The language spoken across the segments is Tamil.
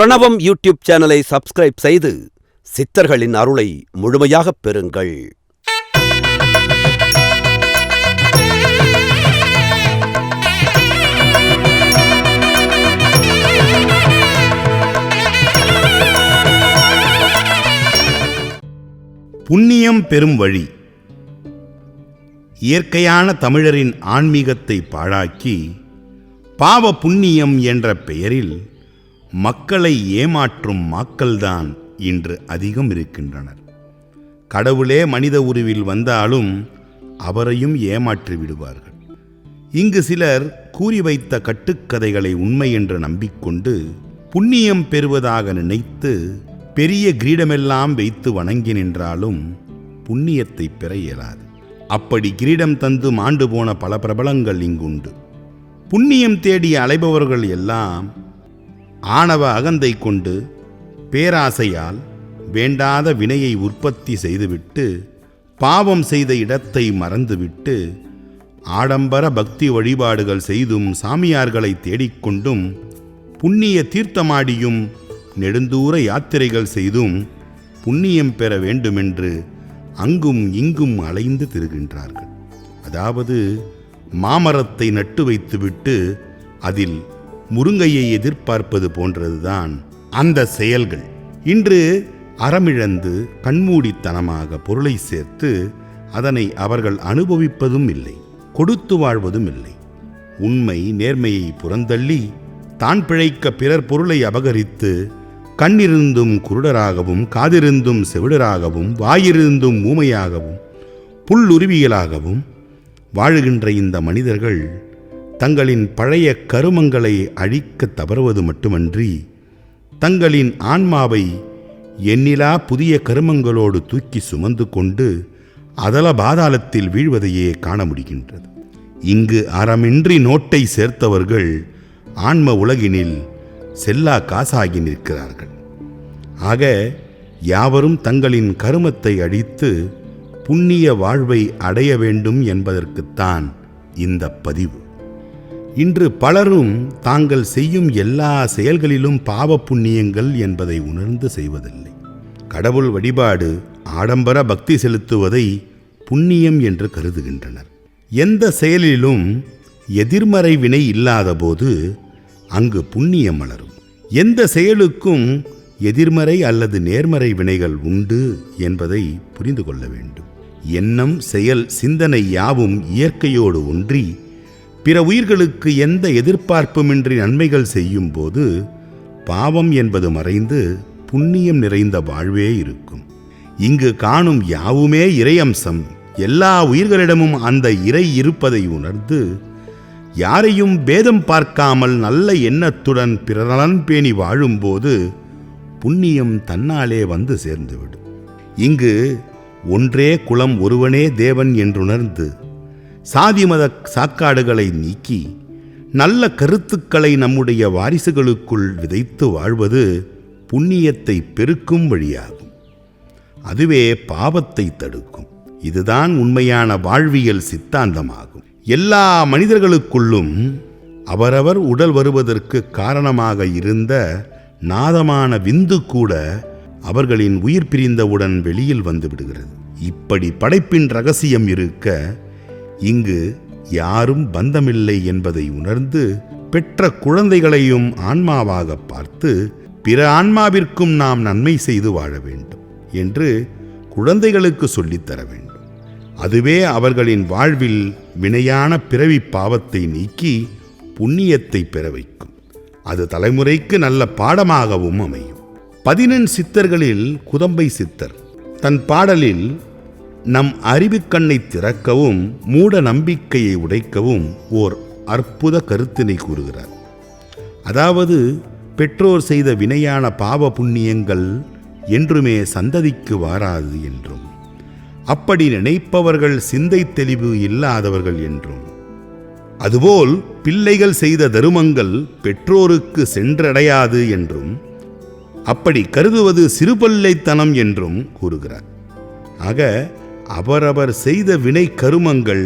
பிரணவம் யூடியூப் சேனலை சப்ஸ்கிரைப் செய்து சித்தர்களின் அருளை முழுமையாகப் பெறுங்கள். புண்ணியம் பெறும் வழி. இயற்கையான தமிழரின் ஆன்மீகத்தை பாழாக்கி பாவ புண்ணியம் என்ற பெயரில் மக்களை ஏமாற்றும் மக்கள்தான் இன்று அதிகம் இருக்கின்றனர். கடவுளே மனித உருவில் வந்தாலும் அவரையும் ஏமாற்றி விடுவார்கள். இங்கு சிலர் கூறி வைத்த கட்டுக்கதைகளை உண்மை என்று நம்பிக்கொண்டு புண்ணியம் பெறுவதாக நினைத்து பெரிய கிரீடமெல்லாம் வைத்து வணங்கி நின்றாலும் புண்ணியத்தை பெற இயலாது. அப்படி கிரீடம் தந்து மாண்டு போன பல பிரபலங்கள் இங்குண்டு. புண்ணியம் தேடி அலைபவர்கள் எல்லாம் ஆணவ அகந்தை கொண்டு பேராசையால் வேண்டாத வினையை உற்பத்தி செய்துவிட்டு பாவம் செய்த இடத்தை மறந்துவிட்டு ஆடம்பர பக்தி வழிபாடுகள் செய்தும் சாமியார்களை தேடிக்கொண்டும் புண்ணிய தீர்த்தமாடியும் நெடுந்தூர யாத்திரைகள் செய்தும் புண்ணியம் பெற வேண்டுமென்று அங்கும் இங்கும் அலைந்து திரிகின்றார்கள். அதாவது மாமரத்தை நட்டு வைத்துவிட்டு அதில் முருங்கையை எதிர்பார்ப்பது போன்றதுதான் அந்த செயல்கள். இன்று அறமிழந்து கண்மூடித்தனமாக பொருளை சேர்த்து அதனை அவர்கள் அனுபவிப்பதும் இல்லை கொடுத்து வாழ்வதும் இல்லை. உண்மை நேர்மையை புறந்தள்ளி தான் பிழைக்க பிறர் பொருளை அபகரித்து கண்ணிருந்தும் குருடராகவும் காதிருந்தும் செவிடராகவும் வாயிருந்தும் ஊமையாகவும் புல்லுருவியலாகவும் வாழுகின்ற இந்த மனிதர்கள் தங்களின் பழைய கருமங்களை அழிக்கத் தவறுவது மட்டுமன்றி தங்களின் ஆன்மாவை எண்ணிலா புதிய கருமங்களோடு தூக்கி சுமந்து கொண்டு அதல பாதாளத்தில் வீழ்வதையே காண முடிகின்றது. இங்கு அறமின்றி நோட்டை சேர்த்தவர்கள் ஆன்ம உலகினில் செல்லா காசாகி நிற்கிறார்கள். ஆக யாவரும் தங்களின் கருமத்தை அழித்து புண்ணிய வாழ்வை அடைய வேண்டும் என்பதற்குத்தான் இந்த பதிவு. இன்று பலரும் தாங்கள் செய்யும் எல்லா செயல்களிலும் பாவ புண்ணியங்கள் என்பதை உணர்ந்து செய்வதில்லை. கடவுள் வழிபாடு ஆடம்பர பக்தி செலுத்துவதை புண்ணியம் என்று கருதுகின்றனர். எந்த செயலிலும் எதிர்மறை வினை இல்லாதபோது அங்கு புண்ணியம் மலரும். எந்த செயலுக்கும் எதிர்மறை அல்லது நேர்மறை வினைகள் உண்டு என்பதை புரிந்து கொள்ள வேண்டும். எண்ணம் செயல் சிந்தனை யாவும் இயற்கையோடு ஒன்றி பிற உயிர்களுக்கு எந்த எதிர்பார்ப்புமின்றி நன்மைகள் செய்யும்போது பாவம் என்பது மறைந்து புண்ணியம் நிறைந்த வாழ்வே இருக்கும். இங்கு காணும் யாவுமே இறையம்சம் எல்லா உயிர்களிடமும் அந்த இறை இருப்பதை உணர்ந்து யாரையும் பேதம் பார்க்காமல் நல்ல எண்ணத்துடன் பிறநலன் பேணி வாழும்போது புண்ணியம் தன்னாலே வந்து சேர்ந்துவிடும். இங்கு ஒன்றே குலம் ஒருவனே தேவன் என்றுணர்ந்து சாதி மத சாக்காடுகளை நீக்கி நல்ல கருத்துக்களை நம்முடைய வாரிசுகளுக்குள் விதைத்து வாழ்வது புண்ணியத்தை பெருக்கும் வழியாகும். அதுவே பாவத்தை தடுக்கும். இதுதான் உண்மையான வாழ்வியல் சித்தாந்தமாகும். எல்லா மனிதர்களுக்குள்ளும் அவரவர் உடல் வருவதற்கு காரணமாக இருந்த நாதமான விந்து கூட அவர்களின் உயிர் பிரிந்தவுடன் வெளியில் வந்து விடுகிறது. இப்படி படைப்பின் ரகசியம் இருக்க இங்கு யாரும் பந்தமில்லை என்பதை உணர்ந்து பெற்ற குழந்தைகளையும் ஆன்மாவாக பார்த்து பிற ஆன்மாவிற்கும் நாம் நன்மை செய்து வாழ வேண்டும் என்று குழந்தைகளுக்கு சொல்லித்தர வேண்டும். அதுவே அவர்களின் வாழ்வில் வினையான பிறவி பாவத்தை நீக்கி புண்ணியத்தை பெற வைக்கும். அது தலைமுறைக்கு நல்ல பாடமாகவும் அமையும். பதினெண் சித்தர்களில் குதம்பை சித்தர் தன் பாடலில் நம் அறிவுக்கண்ணை திறக்கவும் மூட நம்பிக்கையை உடைக்கவும் ஓர் அற்புத கருத்தினை கூறுகிறார். அதாவது பெற்றோர் செய்த வினையான பாவ புண்ணியங்கள் என்றுமே சந்ததிக்கு வாராது என்றும் அப்படி நினைப்பவர்கள் சிந்தை தெளிவு இல்லாதவர்கள் என்றும். அதுபோல் பிள்ளைகள் செய்த தருமங்கள் பெற்றோருக்கு சென்றடையாது என்றும் அப்படி கருதுவது சிறுபல்லைத்தனம் என்றும் கூறுகிறார். ஆக அவரவர் செய்த வினை கருமங்கள்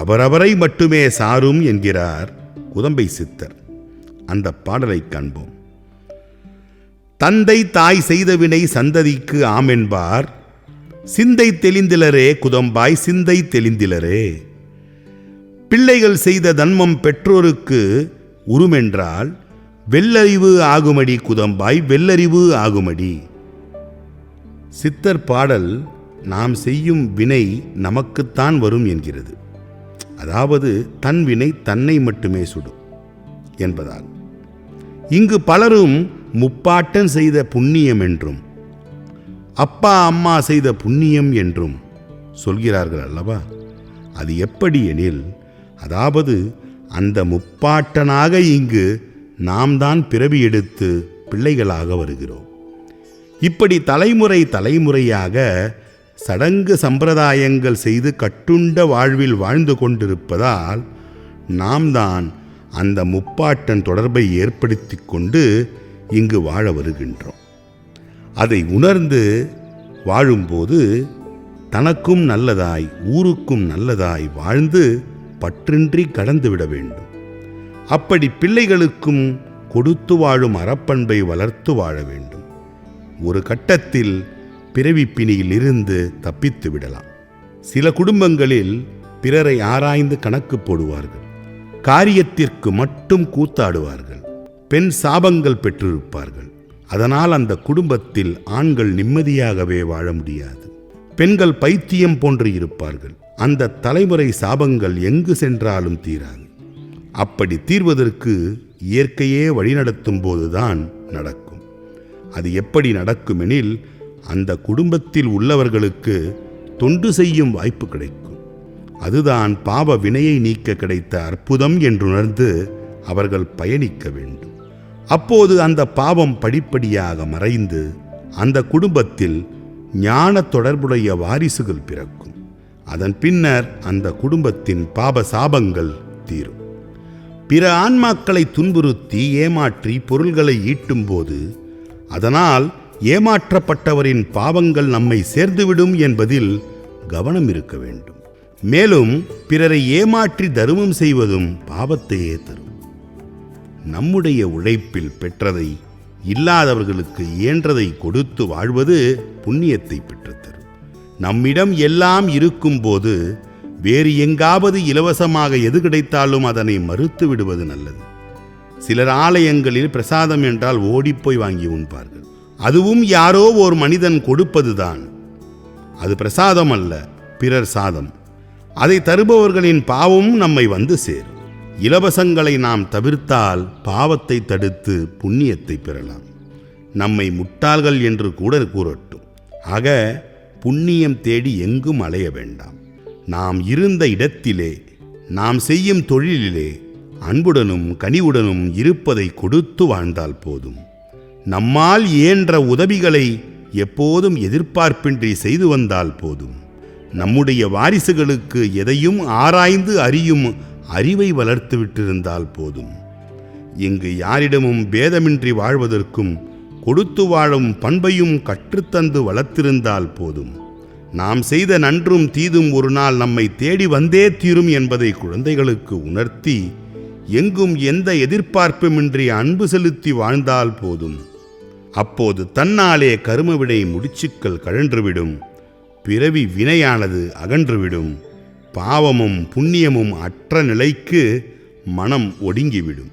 அவரவரை மட்டுமே சாரும் என்கிறார் குதம்பை சித்தர். அந்த பாடலை காண்போம். தந்தை தாய் செய்த வினை சந்ததிக்கு ஆமென்பார் சிந்தை தெளிந்திலரே குதம்பாய் சிந்தை தெளிந்திலரே. பிள்ளைகள் செய்த தன்மம் பெற்றோருக்கு உருமென்றால் வெள்ளறிவு ஆகுமடி குதம்பாய் வெள்ளறிவு ஆகுமடி. சித்தர் பாடல் நாம் செய்யும் வினை நமக்குத்தான் வரும் என்கிறது. அதாவது தன் வினை தன்னை மட்டுமே சுடும் என்பதால். இங்கு பலரும் முப்பாட்டன் செய்த புண்ணியம் என்றும் அப்பா அம்மா செய்த புண்ணியம் என்றும் சொல்கிறார்கள் அல்லவா? அது எப்படி எனில் அதாவது அந்த முப்பாட்டனாக இங்கு நாம் தான் பிறவி எடுத்து பிள்ளைகளாக வருகிறோம். இப்படி தலைமுறை தலைமுறையாக சடங்கு சம்பிரதாயங்கள் செய்து கட்டுண்ட வாழ்வில் வாழ்ந்து கொண்டிருப்பதால் நாம் தான் அந்த முப்பாட்டன் தொடர்பை ஏற்படுத்தி கொண்டு இங்கு வாழ வருகின்றோம். அதை உணர்ந்து வாழும்போது தனக்கும் நல்லதாய் ஊருக்கும் நல்லதாய் வாழ்ந்து பற்றின்றி கடந்துவிட வேண்டும். அப்படி பிள்ளைகளுக்கும் கொடுத்து வாழும் அறப்பண்பை வளர்த்து வாழ வேண்டும். ஒரு கட்டத்தில் பிறவிப்பினியில் இருந்து தப்பித்து விடலாம். சில குடும்பங்களில் பிறரை ஆராய்ந்து கணக்கு போடுவார்கள். காரியத்திற்கு மட்டும் கூத்தாடுவார்கள். பெண் சாபங்கள் பெற்றிருப்பார்கள். அதனால் அந்த குடும்பத்தில் ஆண்கள் நிம்மதியாகவே வாழ முடியாது. பெண்கள் பைத்தியம் போன்று இருப்பார்கள். அந்த தலைமுறை சாபங்கள் எங்கு சென்றாலும் தீராது. அப்படி தீர்வதற்கு இயற்கையே வழிநடத்தும் போதுதான் நடக்கும். அது எப்படி நடக்குமெனில் அந்த குடும்பத்தில் உள்ளவர்களுக்கு தொண்டு செய்யும் வாய்ப்பு கிடைக்கும். அதுதான் பாவ வினையை நீக்க கிடைத்த அற்புதம் என்றுணர்ந்து அவர்கள் பயணிக்க வேண்டும். அப்போது அந்த பாவம் படிப்படியாக மறைந்து அந்த குடும்பத்தில் ஞான தொடர்புடைய வாரிசுகள் பிறக்கும். அதன் பின்னர் அந்த குடும்பத்தின் பாப சாபங்கள் தீரும். பிற ஆன்மாக்களை துன்புறுத்தி ஏமாற்றி பொருள்களை ஈட்டும்போது அதனால் ஏமாற்றப்பட்டவரின் பாவங்கள் நம்மை சேர்ந்துவிடும் என்பதில் கவனம் இருக்க வேண்டும். மேலும் பிறரை ஏமாற்றி தருமம் செய்வதும் பாவத்தையே தரும். நம்முடைய உழைப்பில் பெற்றதை இல்லாதவர்களுக்கு இயன்றதை கொடுத்து வாழ்வது புண்ணியத்தை பெற்றுத்தரும். நம்மிடம் எல்லாம் இருக்கும்போது வேறு எங்காவது இலவசமாக எது கிடைத்தாலும் அதனை மறுத்து விடுவது நல்லது. சிலர் ஆலயங்களில் பிரசாதம் என்றால் ஓடிப்போய் வாங்கி உண்பார்கள். அதுவும் யாரோ ஓர் மனிதன் கொடுப்பதுதான். அது பிரசாதம் அல்ல பிறர் சாதம். அதை தருபவர்களின் பாவமும் நம்மை வந்து சேரும். இலவசங்களை நாம் தவிர்த்தால் பாவத்தை தடுத்து புண்ணியத்தை பெறலாம். நம்மை முட்டாள்கள் என்று கூட கூறட்டும். ஆக புண்ணியம் தேடி எங்கும் அலைய வேண்டாம். நாம் இருந்த இடத்திலே நாம் செய்யும் தொழிலிலே அன்புடனும் கனிவுடனும் இருப்பதை கொடுத்து வாழ்ந்தால் போதும். நம்மால் இயன்ற உதவிகளை எப்போதும் எதிர்பார்ப்பின்றி செய்து வந்தால் போதும். நம்முடைய வாரிசுகளுக்கு எதையும் ஆராய்ந்து அறியும் அறிவை வளர்த்து விட்டிருந்தால் போதும். இங்கு யாரிடமும் பேதமின்றி வாழ்வதற்கும் கொடுத்து வாழும் பண்பையும் கற்றுத்தந்து வளர்த்திருந்தால் போதும். நாம் செய்த நன்றும் தீதும் ஒரு நாள் நம்மை தேடி வந்தே தீரும் என்பதை குழந்தைகளுக்கு உணர்த்தி எங்கும் எந்த எதிர்பார்ப்புமின்றி அன்பு செலுத்தி வாழ்ந்தால் போதும். அப்போது தன்னாலே கருமவினை முடிச்சுக்கள் கழன்றுவிடும். பிறவி வினையானது அகன்றுவிடும். பாவமும் புண்ணியமும் அற்ற நிலைக்கு மனம் ஒடுங்கிவிடும்.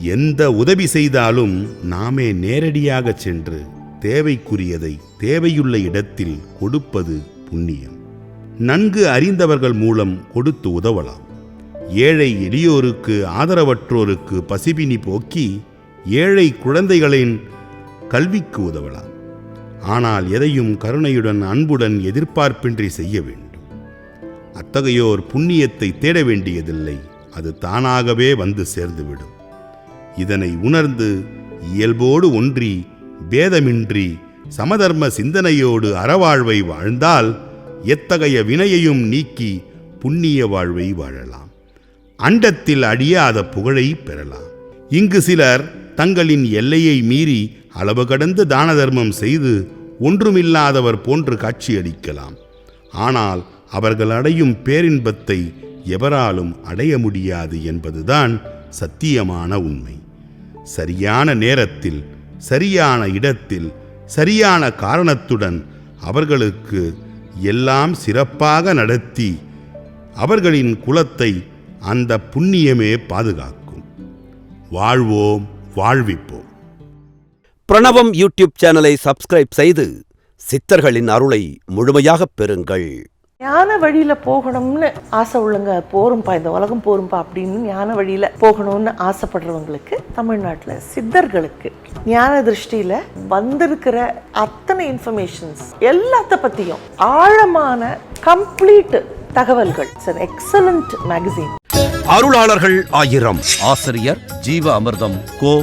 எந்த உதவி செய்தாலும் நாமே நேரடியாகச் சென்று தேவைக்குரியதை தேவையுள்ள இடத்தில் கொடுப்பது புண்ணியம். நன்கு அறிந்தவர்கள் மூலம் கொடுத்து உதவலாம். ஏழை எளியோருக்கு ஆதரவற்றோருக்கு பசிபினி போக்கி ஏழை குழந்தைகளின் கல்விக்கு உதவலாம். ஆனால் எதையும் கருணையுடன் அன்புடன் எதிர்பார்ப்பின்றி செய்ய வேண்டும். அத்தகையோர் புண்ணியத்தை தேட வேண்டியதில்லை அது தானாகவே வந்து சேர்ந்துவிடும். இதனை உணர்ந்து இயல்போடு ஒன்றி பேதமின்றி சமதர்ம சிந்தனையோடு அறவாழ்வை வாழ்ந்தால் எத்தகைய வினையையும் நீக்கி புண்ணிய வாழ்வை வாழலாம். அண்டத்தில் அழியாத புகழை பெறலாம். இங்கு சிலர் தங்களின் எல்லையை மீறி அளவு கடந்து தான தர்மம் செய்து ஒன்றுமில்லாதவர் போன்று காட்சியளிக்கலாம். ஆனால் அவர்கள் அடையும் பேரின்பத்தை எவராலும் அடைய முடியாது என்பதுதான் சத்தியமான உண்மை. சரியான நேரத்தில் சரியான இடத்தில் சரியான காரணத்துடன் அவர்களுக்கு எல்லாம் சிறப்பாக நடத்தி அவர்களின் குலத்தை அந்த புண்ணியமே பாதுகாக்கும். வாழ்வோம் வாழ்விப்போம். பிரணவம் யூடியூப் சேனலை சப்ஸ்கிரைப் செய்து சித்தர்களின் அருளை முழுமையாகப் பெறுங்கள். ஞான வழியில போகணும்னு ஆசை உள்ளங்க போரும்பா இந்த உலகம் போரும்பா அப்படின்னு ஞான வழியில போகணும்னு ஆசைப்படுறவங்களுக்கு தமிழ்நாட்டுல சித்தர்களுக்கு ஞான திருஷ்டியில வந்திருக்கிற அத்தனை இன்ஃபர்மேஷன்ஸ் எல்லாத்த பத்தியும் ஆழமான கம்ப்ளீட் தகவல்கள். இட்ஸ் எக்ஸலண்ட் மேகசின் அருளாளர்கள் ஆயிரம். ஆசிரியர் ஜீவ அமிர்தம் கோ